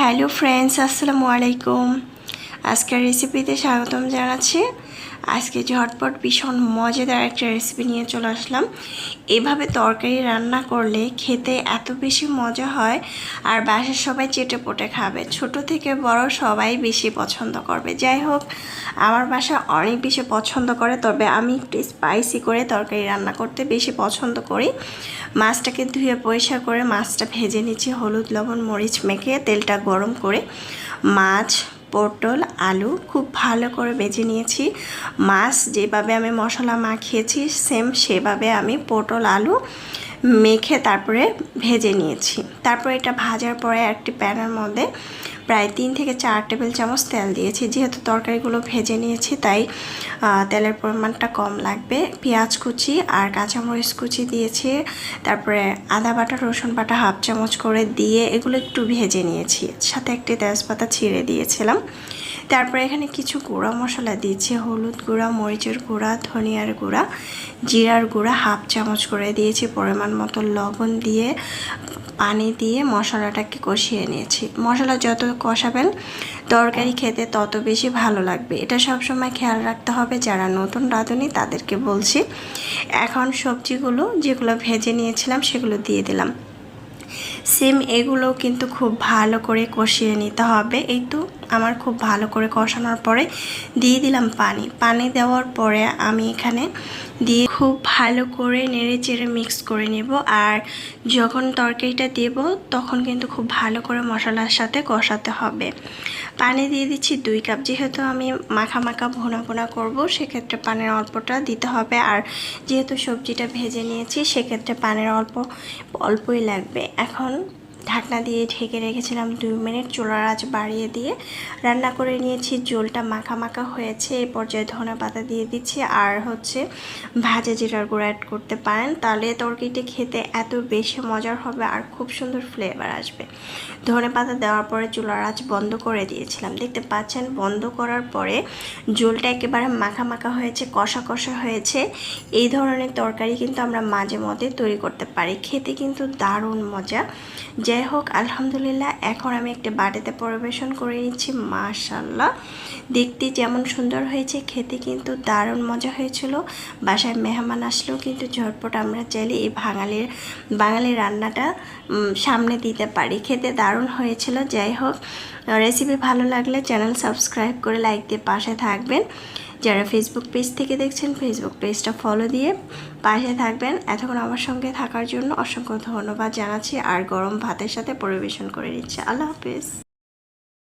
Hello friends আসসালামু আলাইকুম। আজকের রেসিপিতে স্বাগতম জানাচ্ছি। আজকে ঝটপট ভীষণ মজাদার একটা রেসিপি নিয়ে চলে আসলাম। এভাবে তরকারি রান্না করলে খেতে এত বেশি মজা হয় আর বাসার সবাই চেটে পোটে খাবে। ছোট থেকে বড় সবাই বেশি পছন্দ করবে। যাই হোক, আমার বাসা অনেক বেশি পছন্দ করে, তবে আমি একটু স্পাইসি করে তরকারি রান্না করতে বেশি পছন্দ করি। মাছটাকে ধুয়ে পরিষ্কার করে মাছটা ভেজে নিচ্ছি। হলুদ, লবণ, মরিচ মেখে তেলটা গরম করে মাছ পটল, আলু খুব ভালো করে বেজে নিয়েছি। মাছ যেভাবে আমি মশলা মাখিয়েছি সেম সেভাবে আমি পটল, আলু মেখে তারপরে ভেজে নিয়েছি। তারপরে এটা ভাজার পরে একটি প্যানের মধ্যে প্রায় তিন থেকে চার টেবিল চামচ তেল দিয়েছি। যেহেতু তরকারিগুলো ভেজে নিয়েছি, তাই তেলের পরিমাণটা কম লাগবে। পেঁয়াজ কুচি আর কাঁচামরিচ কুচি দিয়েছি। তারপরে আদা বাটা, রসুন বাটা হাফ চামচ করে দিয়ে এগুলো একটু ভেজে নিয়েছি। সাথে একটি তেজপাতা ছিঁড়ে দিয়েছিলাম। তারপরে এখানে কিছু গুঁড়া মশলা দিয়েছি, হলুদ গুঁড়া, মরিচের গুঁড়া, ধনিয়ার গুঁড়া, জিরার গুঁড়া, হাফ চামচ করে দিয়েছি, পরিমাণ মতো লবণ দিয়ে, পানি দিয়ে মশলাটাকে কষিয়ে নিয়েছি। মশলা যত কষাবেন, তরকারি খেতে তত বেশি ভালো লাগবে। এটা সবসময় খেয়াল রাখতে হবে, যারা নতুন রাঁধুনি তাদেরকে বলছি। এখন সবজিগুলো যেগুলো ভেজে নিয়েছিলাম, সেগুলো দিয়ে দিলাম। সেম এগুলো কিন্তু খুব ভালো করে কষিয়ে নিতে হবে। এই তো আমার খুব ভালো করে কষানোর পরে দিয়ে দিলাম পানি। পানি দেওয়ার পরে আমি এখানে দিয়ে খুব ভালো করে নেড়ে চেড়ে মিক্স করে নেব আর যখন তরকারিটা দেব তখন কিন্তু খুব ভালো করে মশলার সাথে কষাতে হবে। পানি দিয়ে দিচ্ছি দুই কাপ। যেহেতু আমি মাখা মাখা ভোনা ভোনা করব সেক্ষেত্রে পানির অল্পটা দিতে হবে আর যেহেতু সবজিটা ভেজে নিয়েছি সেক্ষেত্রে পানির অল্প, অল্পই লাগবে। এখন ঢাকনা দিয়ে ঢেকে রেখেছিলাম দুই মিনিট চুলার আঁচ বাড়িয়ে দিয়ে। রান্না করে নিয়েছি জলটা মাখা মাখা হয়েছে এই পর্যায়ে ধনে পাতা দিয়ে দিচ্ছি। আর হচ্ছে ভাজা জিরার গুঁড়ো অ্যাড করতে পারেন, তাহলে তরকারিটি খেতে এত বেশি মজার হবে আর খুব সুন্দর ফ্লেভার আসবে। ধনে পাতা দেওয়ার পরে চুলার আঁচ বন্ধ করে দিয়েছিলাম। দেখতে পাচ্ছেন, বন্ধ করার পরে জলটা একেবারে মাখা মাখা হয়েছে, কষা কষা হয়েছে। এই ধরনের তরকারি কিন্তু আমরা মাঝে মধ্যে তৈরি করতে পারি। খেতে কিন্তু দারুণ মজা। যাই হোক, আলহামদুলিল্লাহ, এখন আমি একটা বাটিতে পরিবেশন করে নিচ্ছি মাশাল্লাহ দেখতে যেমন সুন্দর হয়েছে, খেতে কিন্তু দারুণ মজা হয়েছিল। বাসায় মেহমান আসলেও কিন্তু ঝটপট আমরা চাইলে এই বাঙালির, বাঙালি রান্নাটা সামনে দিতে পারি। খেতে দারুণ হয়েছিল, যাই হোক। রেসিপি ভালো লাগলে চ্যানেল সাবস্ক্রাইব করে লাইক দিয়ে পাশে থাকবেন। যারা ফেসবুক পেজ থেকে দেখছেন ফেসবুক পেজটা ফলো দিয়ে পাশে থাকবেন। এতক্ষণ আমার সঙ্গে থাকার জন্য অসংখ্য ধন্যবাদ জানাচ্ছি আর গরম ভাতের সাথে পরিবেশন করে নিচ্ছে। আল্লাহ হাফিজ।